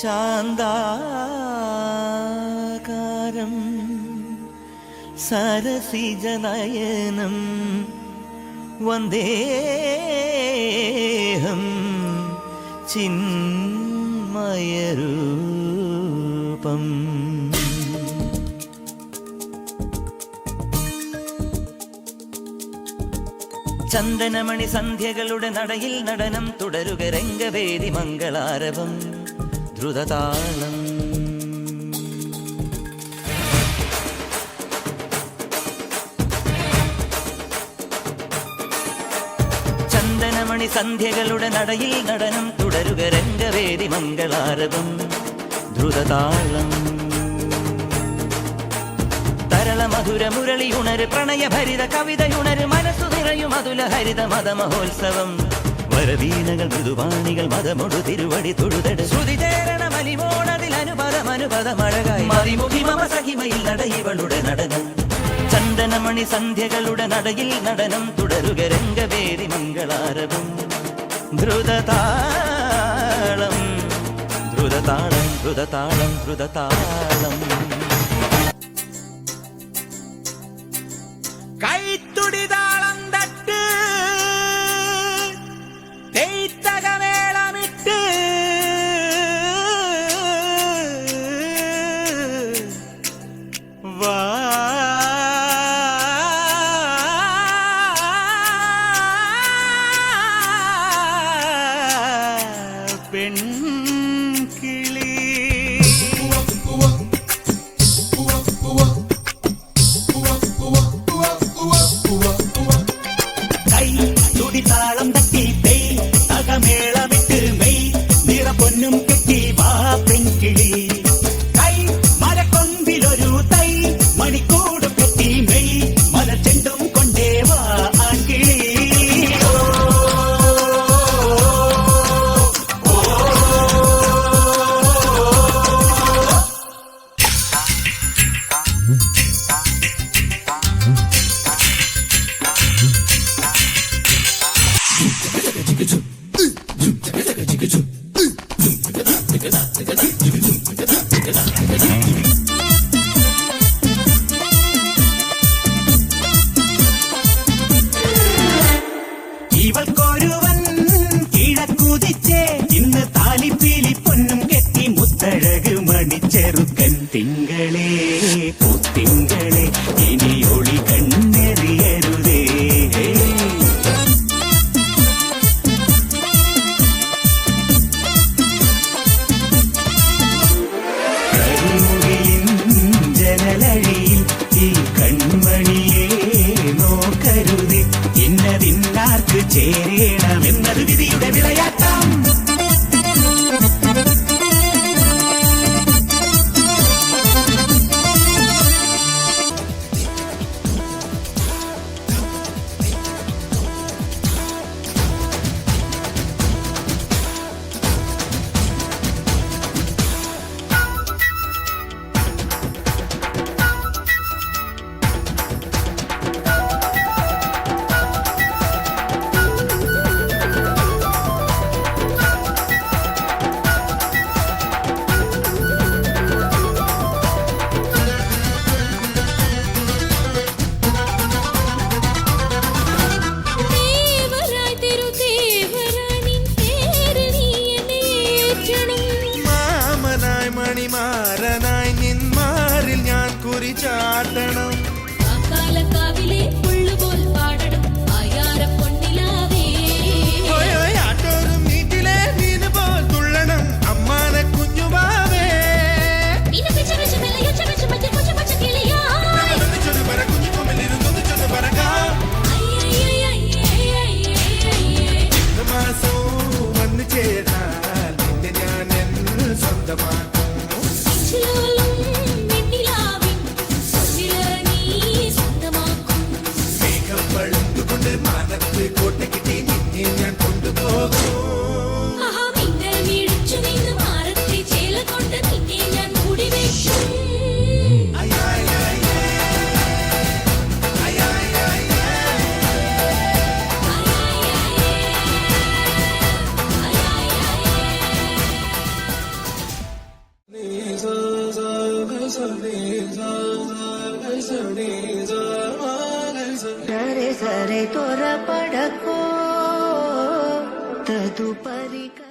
ശാന്താകാരം സരസിജനയനം വന്ദേഹം ചിന്മയരൂപം. ചന്ദനമണി സന്ധ്യകളുടെ നടയിൽ നടനം തുടരുക രംഗവേദി മംഗളാരവം. ദ്രുതതാളം ചന്ദനമണി സന്ധ്യകളുടെ നടയിൽ നടനം തുടരുക രംഗവേദി മംഗളാരവം. ധ്രുതതാളം മധുര മുരളി ഉണര് പ്രണയഭരിത കവിതയുണര് മനസ്സു നിറയും അതുല ഹരിത മത മഹോത്സവം വരവീണകൾ മൃദുവാണികൾ മതമൊടു തിരുവടി തൊഴുതട്. ശ്രുതി ചേരണ മലിമോണതിൽ അനുപദം അനുപദമഴകായി. മതിമുഖി മമ സഹിമയിൽ നടയിവളുടെ നടനം. ചന്ദനമണി സന്ധ്യകളുടെ നടയിൽ നടനം തുടരുക രംഗവേദി മംഗളാരവം. ധ്രുതതാളം ധ്രുതതാളം ധ്രുതതാളം ദ്രുതതാളം பெண் മണിച്ചെറുക്കൻ തിങ്കളേ പൂത്തിങ്കളെ ഇനി ഒളി കണ്ണെറിയരുതേ ജനലഴിയിൽ ഈ കൺമണിയെ വിധിയുടെ വിളയാട്ടം കുറി ചാട്ടണം డరే సరే తొర పడకో తదుపరిక